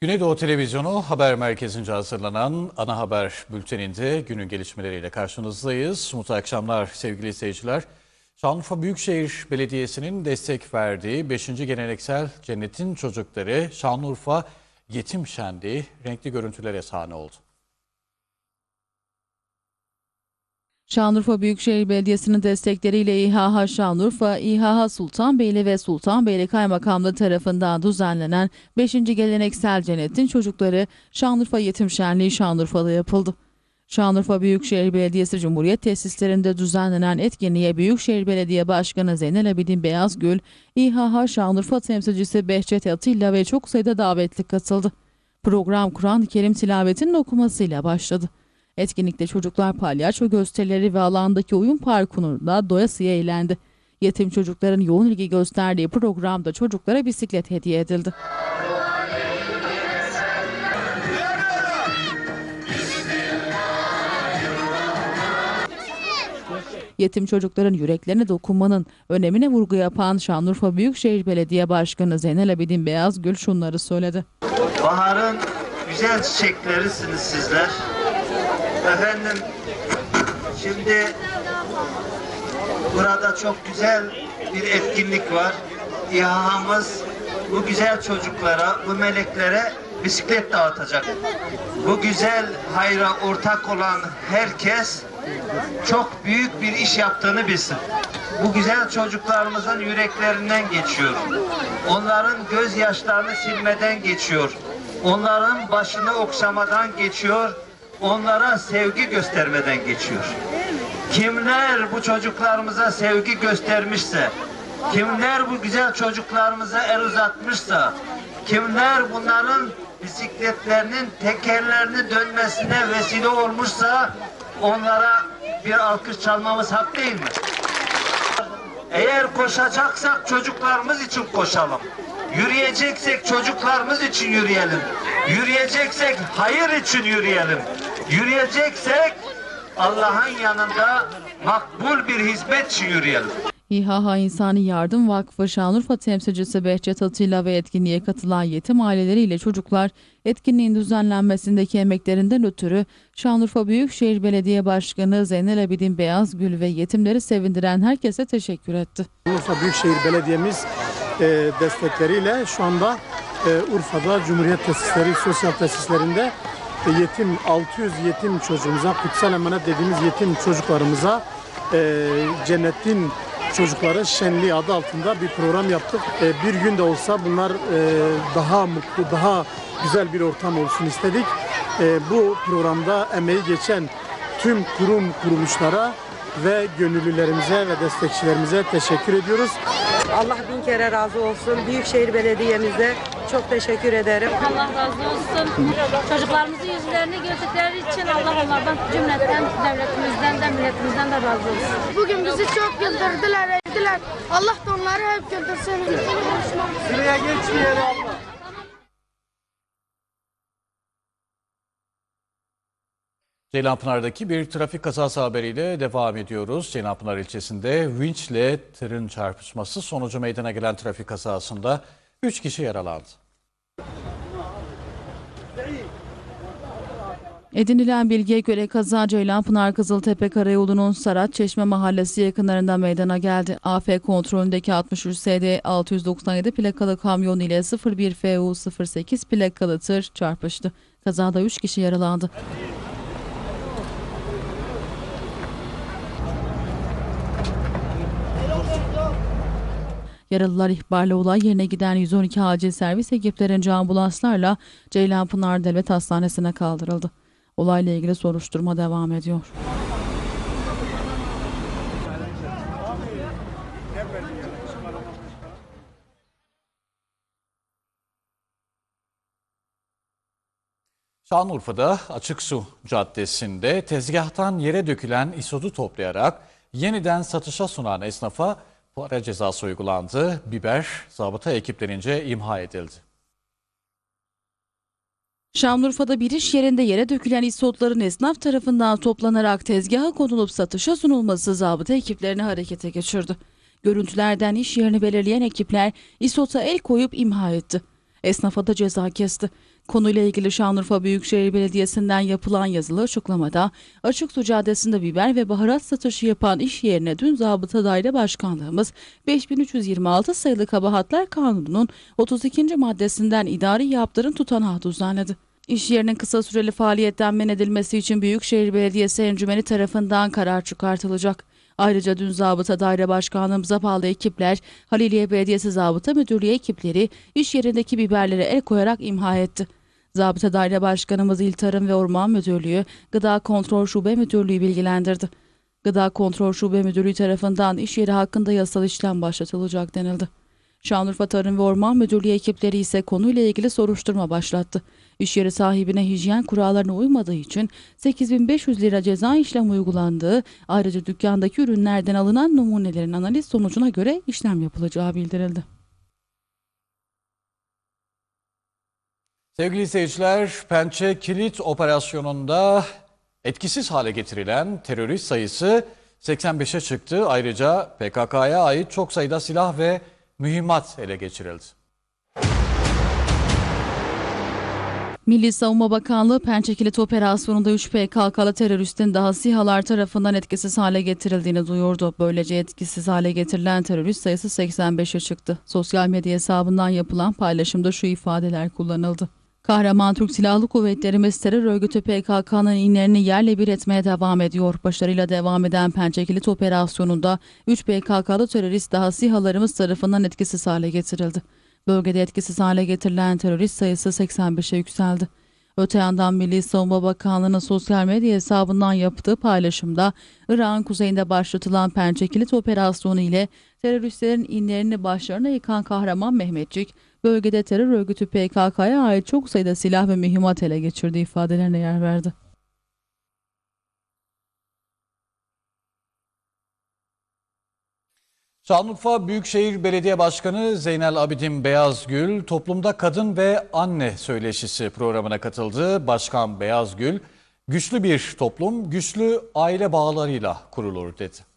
Güneydoğu Televizyonu haber merkezince hazırlanan ana haber bülteninde günün gelişmeleriyle karşınızdayız. Mutlu akşamlar sevgili izleyiciler. Şanlıurfa Büyükşehir Belediyesi'nin destek verdiği 5. Geleneksel Cennetin Çocukları Şanlıurfa Yetim Şenliği renkli görüntülere sahne oldu. Şanlıurfa Büyükşehir Belediyesi'nin destekleriyle İHH Şanlıurfa, İHH Sultanbeyli ve Sultanbeyli Kaymakamlığı tarafından düzenlenen 5. Geleneksel Cennetin Çocukları Şanlıurfa Yetim Şenliği Şanlıurfa'da yapıldı. Şanlıurfa Büyükşehir Belediyesi Cumhuriyet Tesislerinde düzenlenen etkinliğe Büyükşehir Belediye Başkanı Zeynel Abidin Beyazgül, İHH Şanlıurfa temsilcisi Behçet Atilla ve çok sayıda davetli katıldı. Program Kur'an-ı Kerim tilavetinin okumasıyla başladı. Etkinlikte çocuklar palyaço gösterileri ve alandaki oyun parkurunda doyasıya eğlendi. Yetim çocukların yoğun ilgi gösterdiği programda çocuklara bisiklet hediye edildi. Yetim çocukların yüreklerine dokunmanın önemine vurgu yapan Şanlıurfa Büyükşehir Belediye Başkanı Zeynel Abidin Beyazgül şunları söyledi. Baharın güzel çiçeklerisiniz sizler. Efendim şimdi burada çok güzel bir etkinlik var. İHA'mız bu güzel çocuklara, bu meleklere bisiklet dağıtacak. Bu güzel hayra ortak olan herkes çok büyük bir iş yaptığını bilsin. Bu güzel çocuklarımızın yüreklerinden geçiyor. Onların gözyaşlarını silmeden geçiyor. Onların başını okşamadan geçiyor. Onlara sevgi göstermeden geçiyor. Kimler bu çocuklarımıza sevgi göstermişse, kimler bu güzel çocuklarımıza el uzatmışsa, kimler bunların bisikletlerinin tekerlerini dönmesine vesile olmuşsa onlara bir alkış çalmamız hak değil mi? Eğer koşacaksak çocuklarımız için koşalım. Yürüyeceksek çocuklarımız için yürüyelim. Yürüyeceksek hayır için yürüyelim. Yürüyeceksek Allah'ın yanında makbul bir hizmet için yürüyelim. İHH İnsani Yardım Vakfı Şanlıurfa temsilcisi Behçet Atilla ve etkinliğe katılan yetim aileleriyle çocuklar etkinliğin düzenlenmesindeki emeklerinden ötürü Şanlıurfa Büyükşehir Belediye Başkanı Zeynel Abidin Beyazgül ve yetimleri sevindiren herkese teşekkür etti. Urfa Büyükşehir Belediye'miz e, destekleriyle şu anda e, Urfa'da Cumhuriyet Tesisleri, sosyal tesislerinde e, yetim 600 yetim çocuğumuza, kutsal emanet dediğimiz yetim çocuklarımıza e, cennetin çocukları şenliği adı altında bir program yaptık. E, bir gün de olsa bunlar e, daha mutlu, daha güzel bir ortam olsun istedik. E, bu programda emeği geçen tüm kurum kuruluşlara ve gönüllülerimize ve destekçilerimize teşekkür ediyoruz. Allah bin kere razı olsun. Büyükşehir Belediye'mize çok teşekkür ederim. Allah razı olsun. Çocuklarımızın yüzlerini gördükleri için Allah onlardan cümleten, devletimizden de milletimizden de razı olsun. Bugün bizi çok güldürdüler, evdiler. Allah da onları hep güldürsün. Sıraya geçmeyelim Ceylanpınar'daki bir trafik kazası haberiyle devam ediyoruz. Ceylanpınar ilçesinde vinçle tırın çarpışması sonucu meydana gelen trafik kazasında 3 kişi yaralandı. Edinilen bilgiye göre kaza Ceylanpınar Kızıltepe Karayolu'nun Sarat Çeşme Mahallesi yakınlarında meydana geldi. AF kontrolündeki 63 SD 697 plakalı kamyon ile 01 FU 08 plakalı tır çarpıştı. Kazada 3 kişi yaralandı. Yaralılar ihbarla olay yerine giden 112 acil servis ekiplerince ambulanslarla Ceylanpınar Devlet Hastanesi'ne kaldırıldı. Olayla ilgili soruşturma devam ediyor. Şanlıurfa'da Açık Su Caddesi'nde tezgahtan yere dökülen isodu toplayarak yeniden satışa sunan esnafa para cezası uygulandı. Biber zabıta ekiplerince imha edildi. Şanlıurfa'da bir iş yerinde yere dökülen isotların esnaf tarafından toplanarak tezgaha konulup satışa sunulması zabıta ekiplerini harekete geçirdi. Görüntülerden iş yerini belirleyen ekipler isota el koyup imha etti. Esnafa da ceza kesti. Konuyla ilgili Şanlıurfa Büyükşehir Belediyesi'nden yapılan yazılı açıklamada Açık Su Caddesi'nde biber ve baharat satışı yapan iş yerine dün Zabıta Daire Başkanlığımız 5326 sayılı Kabahatler Kanunu'nun 32. maddesinden idari yaptırım tutanağı düzenledi. İş yerinin kısa süreli faaliyetten men edilmesi için Büyükşehir Belediyesi Encümeni tarafından karar çıkartılacak. Ayrıca dün Zabıta Daire Başkanlığımıza bağlı ekipler, Haliliye Belediyesi Zabıta Müdürlüğü ekipleri iş yerindeki biberlere el koyarak imha etti. Zabıta Daire Başkanımız İl Tarım ve Orman Müdürlüğü, Gıda Kontrol Şube Müdürlüğü bilgilendirdi. Gıda Kontrol Şube Müdürlüğü tarafından iş yeri hakkında yasal işlem başlatılacak denildi. Şanlıurfa Tarım ve Orman Müdürlüğü ekipleri ise konuyla ilgili soruşturma başlattı. İş yeri sahibine hijyen kurallarına uymadığı için 8500 lira ceza işlem uygulandığı, ayrıca dükkandaki ürünlerden alınan numunelerin analiz sonucuna göre işlem yapılacağı bildirildi. Sevgili seyirciler, Pençe Kilit Operasyonu'nda etkisiz hale getirilen terörist sayısı 85'e çıktı. Ayrıca PKK'ya ait çok sayıda silah ve mühimmat ele geçirildi. Milli Savunma Bakanlığı Pençekilit Operasyonu'nda 3 PKK'lı teröristin daha SİHA'lar tarafından etkisiz hale getirildiğini duyurdu. Böylece etkisiz hale getirilen terörist sayısı 85'e çıktı. Sosyal medya hesabından yapılan paylaşımda şu ifadeler kullanıldı. Kahraman Türk Silahlı Kuvvetlerimiz terör örgütü PKK'nın inlerini yerle bir etmeye devam ediyor. Başarıyla devam eden Pençekilit operasyonunda 3 PKK'lı terörist daha SİHA'larımız tarafından etkisiz hale getirildi. Bölgede etkisiz hale getirilen terörist sayısı 85'e yükseldi. Öte yandan Milli Savunma Bakanlığı'nın sosyal medya hesabından yaptığı paylaşımda Irak'ın kuzeyinde başlatılan Pençekilit operasyonu ile teröristlerin inlerini başlarına yıkan kahraman Mehmetçik, bölgede terör örgütü PKK'ya ait çok sayıda silah ve mühimmat ele geçirdiği ifadelerine yer verdi. Şanlıurfa Büyükşehir Belediye Başkanı Zeynel Abidin Beyazgül toplumda kadın ve anne söyleşisi programına katıldı. Başkan Beyazgül, güçlü bir toplum güçlü aile bağlarıyla kurulur dedi.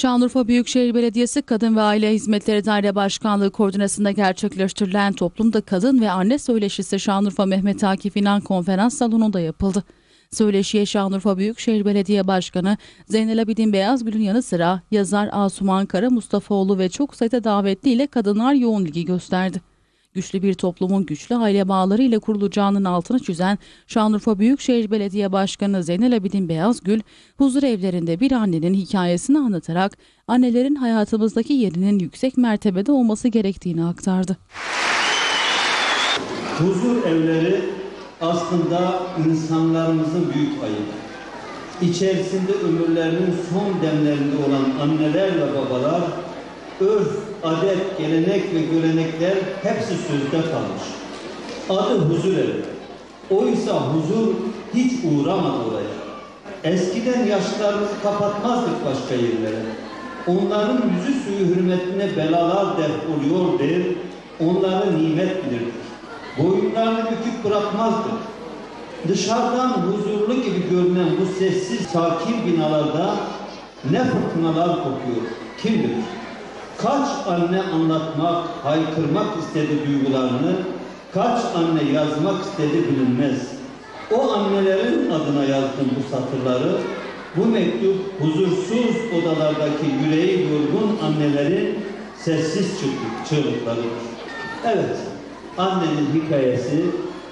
Şanlıurfa Büyükşehir Belediyesi Kadın ve Aile Hizmetleri Daire Başkanlığı koordinasyonunda gerçekleştirilen Toplumda Kadın ve Anne Söyleşisi Şanlıurfa Mehmet Akif İnan Konferans Salonu'nda yapıldı. Söyleşiye Şanlıurfa Büyükşehir Belediye Başkanı Zeynel Abidin Beyazgül'ün yanı sıra yazar Asuman Kara Mustafaoğlu ve çok sayıda davetli ile kadınlar yoğun ilgi gösterdi. Güçlü bir toplumun güçlü aile bağları ile kurulacağının altını çizen Şanlıurfa Büyükşehir Belediye Başkanı Zeynel Abidin Beyazgül, huzur evlerinde bir annenin hikayesini anlatarak annelerin hayatımızdaki yerinin yüksek mertebede olması gerektiğini aktardı. Huzur evleri aslında insanlarımızın büyük ayıbı. İçerisinde ömürlerinin son demlerinde olan anneler ve babalar, örf, adet, gelenek ve görenekler hepsi sözde kalmış. Adı huzur evi. Oysa huzur hiç uğramadı oraya. Eskiden yaşlarımızı kapatmazdık başka yerlere. Onların yüzü suyu hürmetine belalar def oluyor der, onları nimet bilirdik. Boyunlarını büküp bırakmazdık. Dışarıdan huzurlu gibi görünen bu sessiz, sakin binalarda ne fırtınalar kopuyor, kim bilir? Kaç anne anlatmak, haykırmak istedi duygularını, kaç anne yazmak istedi bilinmez. O annelerin adına yazdım bu satırları, bu mektup huzursuz odalardaki yüreği yorgun annelerin sessiz çığlık- çığlıklarıdır. Evet, annenin hikayesi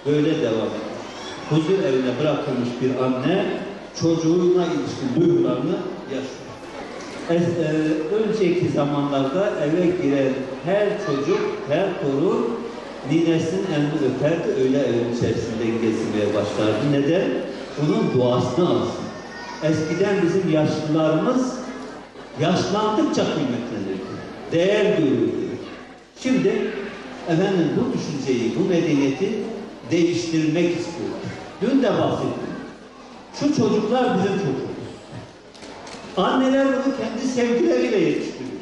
böyle devam eder. Huzur evine bırakılmış bir anne çocuğuna ilişkin duygularını yaşıyor. Es- e, önceki zamanlarda eve giren her çocuk, her torun ninesinin elini öperdi, öyle evin içerisinde gezmeye başlardı. Neden? Bunun duasını alsın. Eskiden bizim yaşlılarımız yaşlandıkça kıymetlenirdi. Değer görüldü. Şimdi efendim bu düşünceyi, bu medeniyeti değiştirmek istiyor. Dün de bahsettim. Şu çocuklar bizim çocuğumuz. Anneler bunu kendi sevgileriyle yetiştiriyor.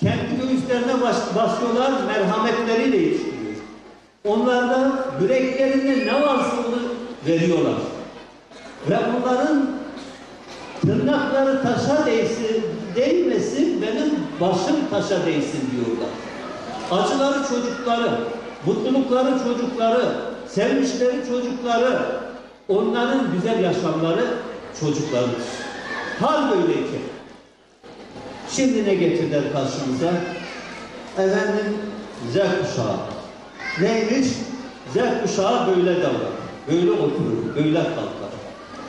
Kendi göğüslerine bas basıyorlar, merhametleriyle yetiştiriyor. Onlarda yüreklerinde ne varsa onu veriyorlar. Ve onların tırnakları taşa değsin, değmesin, benim başım taşa değsin diyorlar. Acıları çocukları, mutlulukları çocukları, sevmişleri çocukları, onların güzel yaşamları çocuklarıdır. Hal böyleyken. Şimdi ne getirdiler karşımıza? Efendim Z kuşağı. Neymiş? Z kuşağı böyle davranır. Böyle oturur, böyle kalkar.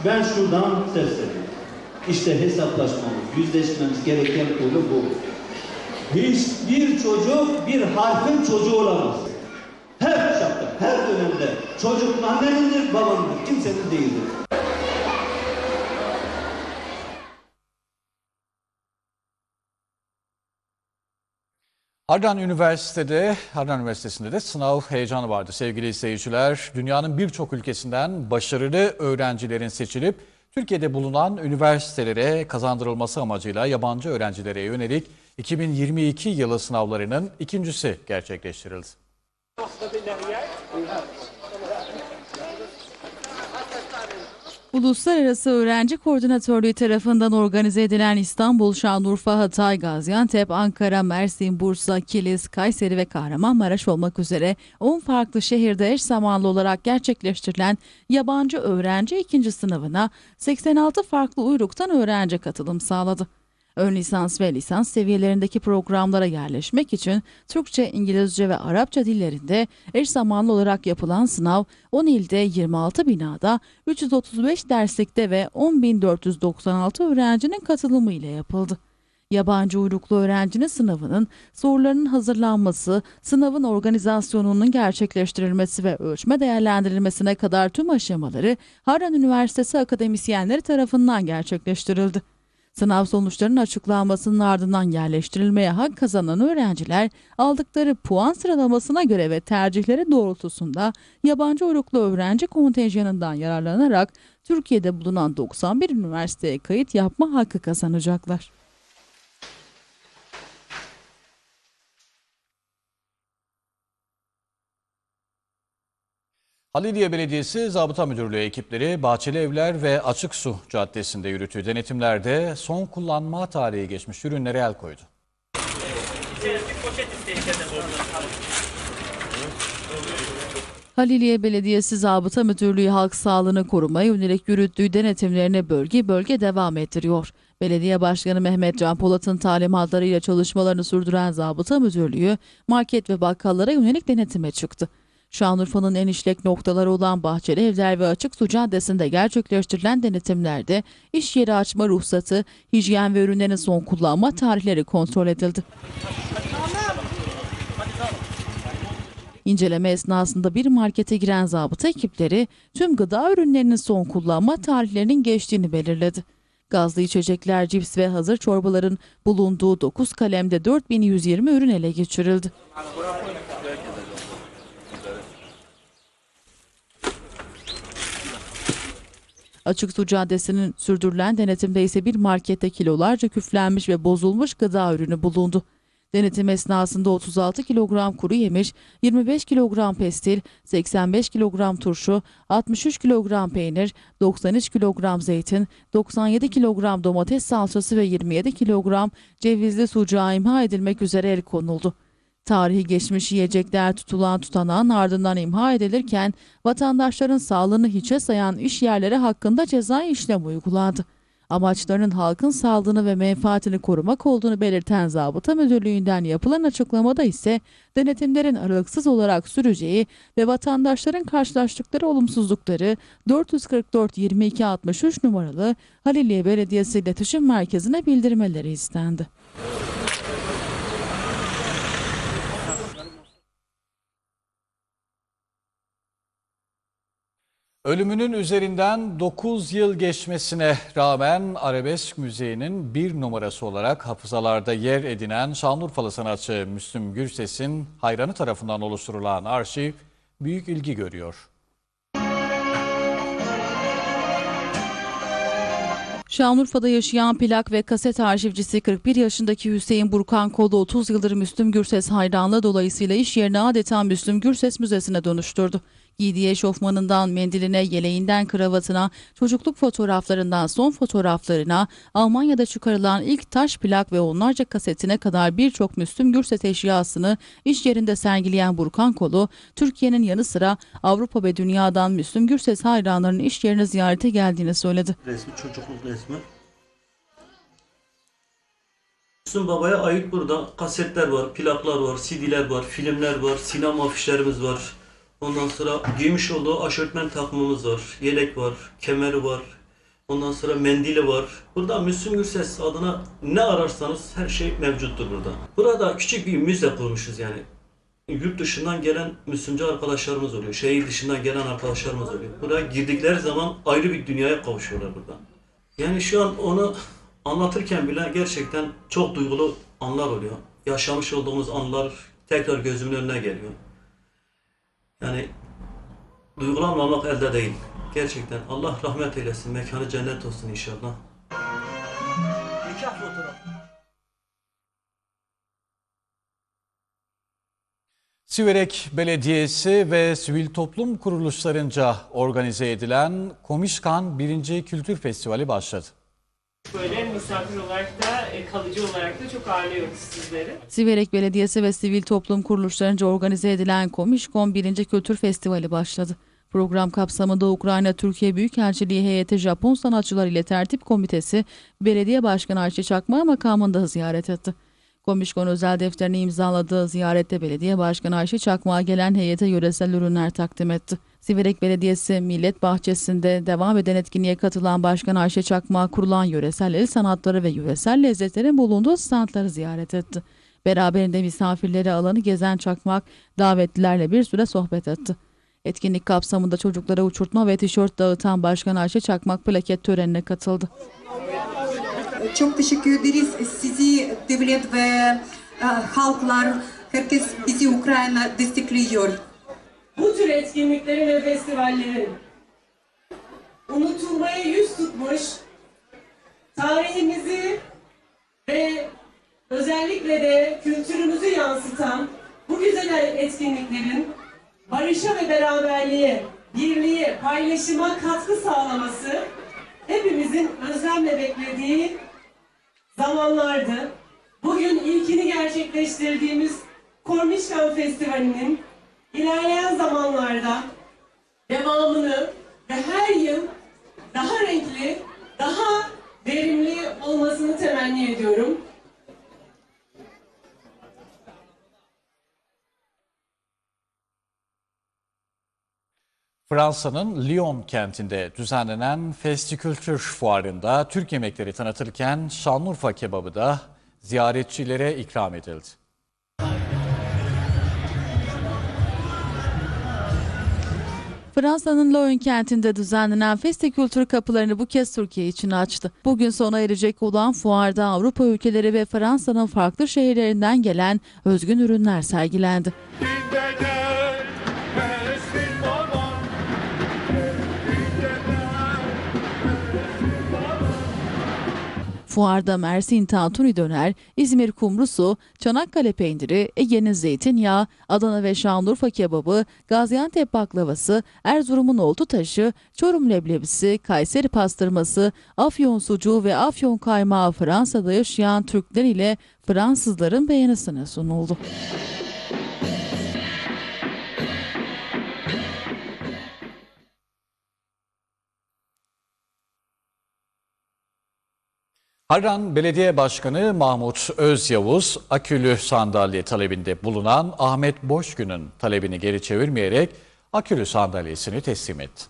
Ben şuradan sesleniyorum. İşte hesaplaşmamız, yüzleşmemiz gereken konu bu. Hiçbir çocuk bir harfin çocuğu olamaz. Her kuşakta, her dönemde çocuk annenindir, babanındır, kimsenin değildir. Harran Üniversitede, Harran Üniversitesi'nde de sınav heyecanı vardı sevgili izleyiciler. Dünyanın birçok ülkesinden başarılı öğrencilerin seçilip Türkiye'de bulunan üniversitelere kazandırılması amacıyla yabancı öğrencilere yönelik 2022 yılı sınavlarının ikincisi gerçekleştirildi. Uluslararası Öğrenci Koordinatörlüğü tarafından organize edilen İstanbul, Şanlıurfa, Hatay, Gaziantep, Ankara, Mersin, Bursa, Kilis, Kayseri ve Kahramanmaraş olmak üzere 10 farklı şehirde eş zamanlı olarak gerçekleştirilen yabancı öğrenci ikinci sınavına 86 farklı uyruktan öğrenci katılım sağladı. Ön lisans ve lisans seviyelerindeki programlara yerleşmek için Türkçe, İngilizce ve Arapça dillerinde eş zamanlı olarak yapılan sınav 10 ilde 26 binada 335 derslikte ve 10.496 öğrencinin katılımı ile yapıldı. Yabancı uyruklu öğrencinin sınavının sorularının hazırlanması, sınavın organizasyonunun gerçekleştirilmesi ve ölçme değerlendirilmesine kadar tüm aşamaları Harran Üniversitesi akademisyenleri tarafından gerçekleştirildi. Sınav sonuçlarının açıklanmasının ardından yerleştirilmeye hak kazanan öğrenciler aldıkları puan sıralamasına göre ve tercihleri doğrultusunda yabancı uyruklu öğrenci kontenjanından yararlanarak Türkiye'de bulunan 91 üniversiteye kayıt yapma hakkı kazanacaklar. Haliliye Belediyesi Zabıta Müdürlüğü ekipleri Bahçeli Evler ve Açık Su Caddesi'nde yürüttüğü denetimlerde son kullanma tarihi geçmiş ürünlere el koydu. Haliliye Belediyesi Zabıta Müdürlüğü halk sağlığını korumaya yönelik yürüttüğü denetimlerini bölge bölge devam ettiriyor. Belediye Başkanı Mehmet Can Polat'ın talimatlarıyla çalışmalarını sürdüren Zabıta Müdürlüğü market ve bakkallara yönelik denetime çıktı. Şanlıurfa'nın en işlek noktaları olan Bahçeli Evler ve Açık Su Caddesi'nde gerçekleştirilen denetimlerde iş yeri açma ruhsatı, hijyen ve ürünlerin son kullanma tarihleri kontrol edildi. İnceleme esnasında bir markete giren zabıta ekipleri tüm gıda ürünlerinin son kullanma tarihlerinin geçtiğini belirledi. Gazlı içecekler, cips ve hazır çorbaların bulunduğu 9 kalemde 4120 ürün ele geçirildi. Açık Su Caddesi'nin sürdürülen denetimde ise bir markette kilolarca küflenmiş ve bozulmuş gıda ürünü bulundu. Denetim esnasında 36 kilogram kuru yemiş, 25 kilogram pestil, 85 kilogram turşu, 63 kilogram peynir, 93 kilogram zeytin, 97 kilogram domates salçası ve 27 kilogram cevizli sucuğa imha edilmek üzere el konuldu. Tarihi geçmiş yiyecekler tutulan tutanağın ardından imha edilirken vatandaşların sağlığını hiçe sayan iş yerleri hakkında cezai işlem uygulandı. Amaçlarının halkın sağlığını ve menfaatini korumak olduğunu belirten Zabıta Müdürlüğü'nden yapılan açıklamada ise denetimlerin aralıksız olarak süreceği ve vatandaşların karşılaştıkları olumsuzlukları 444 22 63 numaralı Haliliye Belediyesi İletişim Merkezi'ne bildirmeleri istendi. Ölümünün üzerinden 9 yıl geçmesine rağmen Arabesk Müziği'nin bir numarası olarak hafızalarda yer edinen Şanlıurfalı sanatçı Müslüm Gürses'in hayranı tarafından oluşturulan arşiv büyük ilgi görüyor. Şanlıurfa'da yaşayan plak ve kaset arşivcisi 41 yaşındaki Hüseyin Burkan Kolu 30 yıldır Müslüm Gürses hayranlığı dolayısıyla iş yerini adeta Müslüm Gürses Müzesi'ne dönüştürdü. Giydiği eşofmanından mendiline, yeleğinden kravatına, çocukluk fotoğraflarından son fotoğraflarına, Almanya'da çıkarılan ilk taş plak ve onlarca kasetine kadar birçok Müslüm Gürses eşyasını iş yerinde sergileyen Burkan Kolu, Türkiye'nin yanı sıra Avrupa ve dünyadan Müslüm Gürses hayranlarının iş yerine ziyarete geldiğini söyledi. resmi, çocukluk resmi. Müslüm Baba'ya ait burada kasetler var, plaklar var, CD'ler var, filmler var, sinema afişlerimiz var. Ondan sonra giymiş olduğu aşörtmen takımımız var, yelek var, kemeri var. Ondan sonra mendili var. Burada Müslüm Gürses adına ne ararsanız her şey mevcuttur burada. Burada küçük bir müze kurmuşuz yani. Yurt dışından gelen Müslümcü arkadaşlarımız oluyor. Şehir dışından gelen arkadaşlarımız oluyor. Buraya girdikleri zaman ayrı bir dünyaya kavuşuyorlar burada. Yani şu an onu anlatırken bile gerçekten çok duygulu anlar oluyor. Yaşamış olduğumuz anlar tekrar gözümün önüne geliyor. Yani duygulanmamak elde değil. Gerçekten Allah rahmet eylesin. Mekanı cennet olsun inşallah. Nikah fotoğrafı. Siverek Belediyesi ve sivil toplum kuruluşlarınca organize edilen Komişkan 1. Kültür Festivali başladı. Böyle misafir olarak da kalıcı olarak da çok ağırlıyoruz sizleri. Siverek Belediyesi ve sivil toplum kuruluşlarınca organize edilen Komişkon 1. Kültür Festivali başladı. Program kapsamında Ukrayna Türkiye Büyükelçiliği heyeti Japon sanatçılar ile tertip komitesi Belediye Başkanı Ayşe Çakma makamında ziyaret etti. Komişkon özel defterini imzaladığı ziyarette Belediye Başkanı Ayşe Çakmak'a gelen heyete yöresel ürünler takdim etti. Siverek Belediyesi Millet Bahçesi'nde devam eden etkinliğe katılan Başkan Ayşe Çakmak'a kurulan yöresel el sanatları ve yöresel lezzetlerin bulunduğu standları ziyaret etti. Beraberinde misafirleri alanı gezen Çakmak davetlilerle bir süre sohbet etti. Etkinlik kapsamında çocuklara uçurtma ve tişört dağıtan Başkan Ayşe Çakmak plaket törenine katıldı. Çok teşekkür ederiz. Sizi devlet ve e, halklar, herkes bizi Ukrayna destekliyor. Bu tür etkinliklerin ve festivallerin unutulmaya yüz tutmuş tarihimizi ve özellikle de kültürümüzü yansıtan bu güzel etkinliklerin barışa ve beraberliğe, birliğe, paylaşıma katkı sağlaması hepimizin özlemle beklediği zamanlardı. Bugün ilkini gerçekleştirdiğimiz Kornişkan Festivali'nin ilerleyen zamanlarda devamını ve her yıl daha renkli, daha verimli olmasını temenni ediyorum. Fransa'nın Lyon kentinde düzenlenen Festikültür Fuarı'nda Türk yemekleri tanıtırken Şanlıurfa kebabı da ziyaretçilere ikram edildi. Fransa'nın Lyon kentinde düzenlenen Festikültür kapılarını bu kez Türkiye için açtı. Bugün sona erecek olan fuarda Avrupa ülkeleri ve Fransa'nın farklı şehirlerinden gelen özgün ürünler sergilendi. Fuarda Mersin Tantuni döner, İzmir kumrusu, Çanakkale peyniri, Ege'nin zeytinyağı, Adana ve Şanlıurfa kebabı, Gaziantep baklavası, Erzurum'un oltu taşı, Çorum leblebisi, Kayseri pastırması, Afyon sucuğu ve Afyon kaymağı Fransa'da yaşayan Türkler ile Fransızların beğenisine sunuldu. Harran Belediye Başkanı Mahmut Özyavuz, akülü sandalye talebinde bulunan Ahmet Boşgün'ün talebini geri çevirmeyerek akülü sandalyesini teslim etti.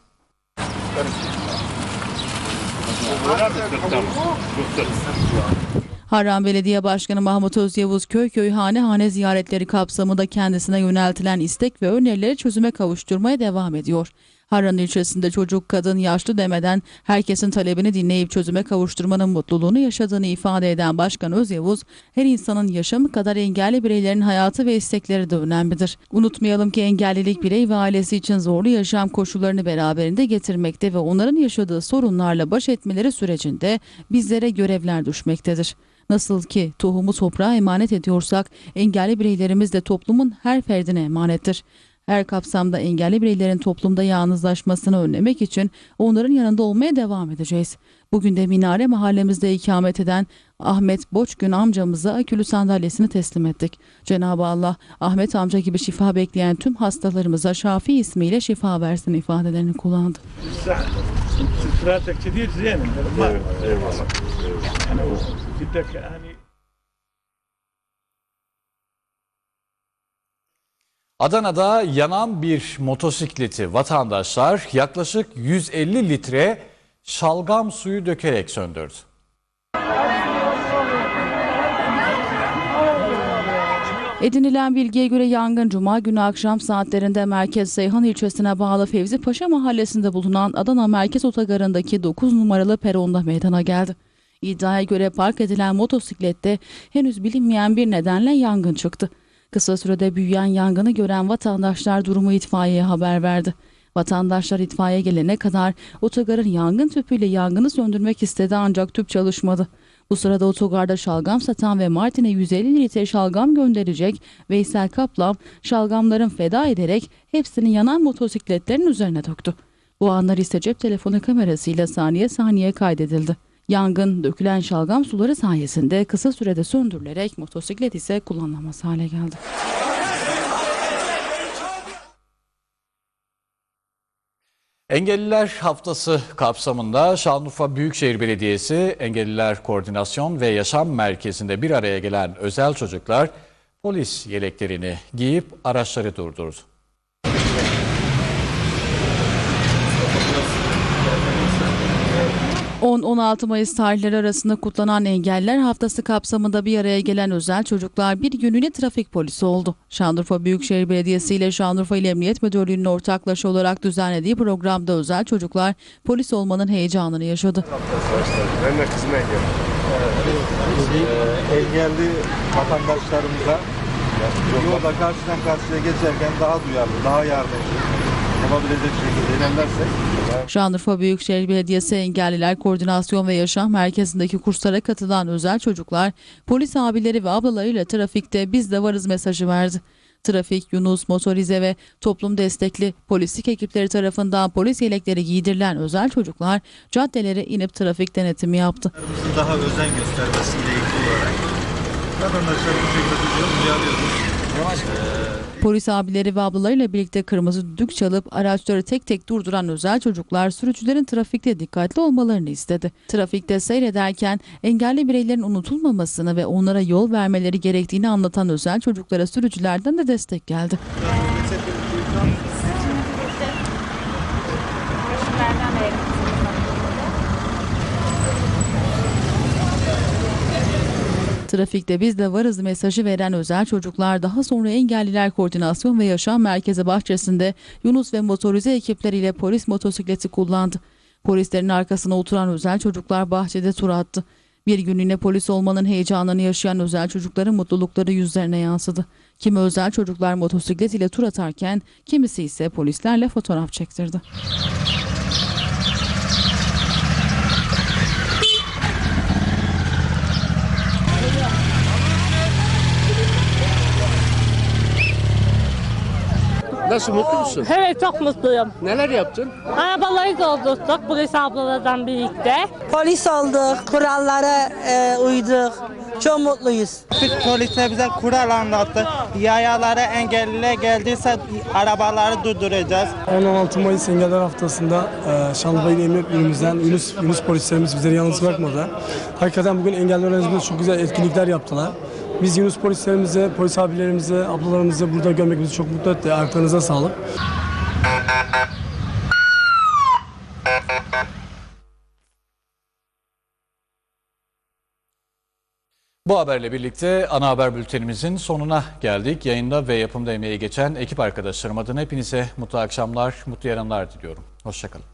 Harran Belediye Başkanı Mahmut Özyavuz köy köy hane hane ziyaretleri kapsamında kendisine yöneltilen istek ve önerileri çözüme kavuşturmaya devam ediyor. Harran ilçesinde çocuk, kadın, yaşlı demeden herkesin talebini dinleyip çözüme kavuşturmanın mutluluğunu yaşadığını ifade eden Başkan Özyavuz, her insanın yaşamı kadar engelli bireylerin hayatı ve istekleri de önemlidir. Unutmayalım ki engellilik birey ve ailesi için zorlu yaşam koşullarını beraberinde getirmekte ve onların yaşadığı sorunlarla baş etmeleri sürecinde bizlere görevler düşmektedir. Nasıl ki tohumu toprağa emanet ediyorsak engelli bireylerimiz de toplumun her ferdine emanettir. Her kapsamda engelli bireylerin toplumda yalnızlaşmasını önlemek için onların yanında olmaya devam edeceğiz. Bugün de Minare mahallemizde ikamet eden Ahmet Boçgün amcamıza akülü sandalyesini teslim ettik. Cenab-ı Allah Ahmet amca gibi şifa bekleyen tüm hastalarımıza Şafi ismiyle şifa versin ifadelerini kullandı. Adana'da yanan bir motosikleti vatandaşlar yaklaşık 150 litre şalgam suyu dökerek söndürdü. Edinilen bilgiye göre yangın Cuma günü akşam saatlerinde Merkez Seyhan ilçesine bağlı Fevzi Paşa mahallesinde bulunan Adana Merkez Otogarı'ndaki 9 numaralı peronda meydana geldi. İddiaya göre park edilen motosiklette henüz bilinmeyen bir nedenle yangın çıktı. Kısa sürede büyüyen yangını gören vatandaşlar durumu itfaiyeye haber verdi. Vatandaşlar itfaiye gelene kadar otogarın yangın tüpüyle yangını söndürmek istedi ancak tüp çalışmadı. Bu sırada otogarda şalgam satan ve Martin'e 150 litre şalgam gönderecek Veysel Kaplan şalgamların feda ederek hepsini yanan motosikletlerin üzerine döktü. Bu anlar ise cep telefonu kamerasıyla saniye saniye kaydedildi. Yangın dökülen şalgam suları sayesinde kısa sürede söndürülerek motosiklet ise kullanılamaz hale geldi. Engelliler Haftası kapsamında Şanlıurfa Büyükşehir Belediyesi Engelliler Koordinasyon ve Yaşam Merkezi'nde bir araya gelen özel çocuklar polis yeleklerini giyip araçları durdurdu. ...10 16 Mayıs tarihleri arasında kutlanan Engelliler Haftası kapsamında bir araya gelen özel çocuklar bir günlüğüne trafik polisi oldu. Şanlıurfa Büyükşehir Belediyesi ile Şanlıurfa İl Emniyet Müdürlüğü'nün ortaklaşa olarak düzenlediği programda özel çocuklar polis olmanın heyecanını yaşadı. Ben de kızım engelli. engelli vatandaşlarımıza yolda karşıdan karşıya geçerken daha duyarlı, daha yardımcı olabilecek şekilde ilerlersek Şanlıurfa Büyükşehir Belediyesi Engelliler Koordinasyon ve Yaşam Merkezi'ndeki kurslara katılan özel çocuklar polis abileri ve ablalarıyla trafikte biz de varız mesajı verdi. Trafik, Yunus, motorize ve toplum destekli polislik ekipleri tarafından polis yelekleri giydirilen özel çocuklar caddelere inip trafik denetimi yaptı. daha özen göstermesiyle ilgili olarak vatandaşlar bu şekilde uyarıyoruz. Polis abileri ve ablalarıyla birlikte kırmızı düdük çalıp araçları tek tek durduran özel çocuklar sürücülerin trafikte dikkatli olmalarını istedi. Trafikte seyrederken engelli bireylerin unutulmamasını ve onlara yol vermeleri gerektiğini anlatan özel çocuklara sürücülerden de destek geldi. Trafikte biz de varız mesajı veren özel çocuklar daha sonra Engelliler Koordinasyon ve Yaşam Merkezi bahçesinde Yunus ve motorize ekipleriyle polis motosikleti kullandı. Polislerin arkasına oturan özel çocuklar bahçede tur attı. Bir günlüğüne polis olmanın heyecanını yaşayan özel çocukların mutlulukları yüzlerine yansıdı. Kimi özel çocuklar motosiklet ile tur atarken kimisi ise polislerle fotoğraf çektirdi. Nasıl mutlu musun? Evet çok mutluyum. Neler yaptın? Arabaları doldurduk polis ablalardan birlikte. Polis olduk, kurallara e, uyduk. Çok mutluyuz. Polisler bize kural anlattı. Yayalara engelliler geldiyse arabaları durduracağız. 10-16 Mayıs Engeller Haftası'nda e, Şanlıurfa Emniyet Müdürlüğümüzden Yunus, Yunus polislerimiz bizleri yalnız bırakmadı. Hakikaten bugün engelli öğrencilerimiz çok güzel etkinlikler yaptılar. Biz Yunus polislerimize, polis abilerimize, ablalarımızı burada görmek bizi çok mutlu etti. Ayaklarınıza sağlık. Bu haberle birlikte ana haber bültenimizin sonuna geldik. Yayında ve yapımda emeği geçen ekip arkadaşlarım adına hepinize mutlu akşamlar, mutlu yarınlar diliyorum. Hoşçakalın.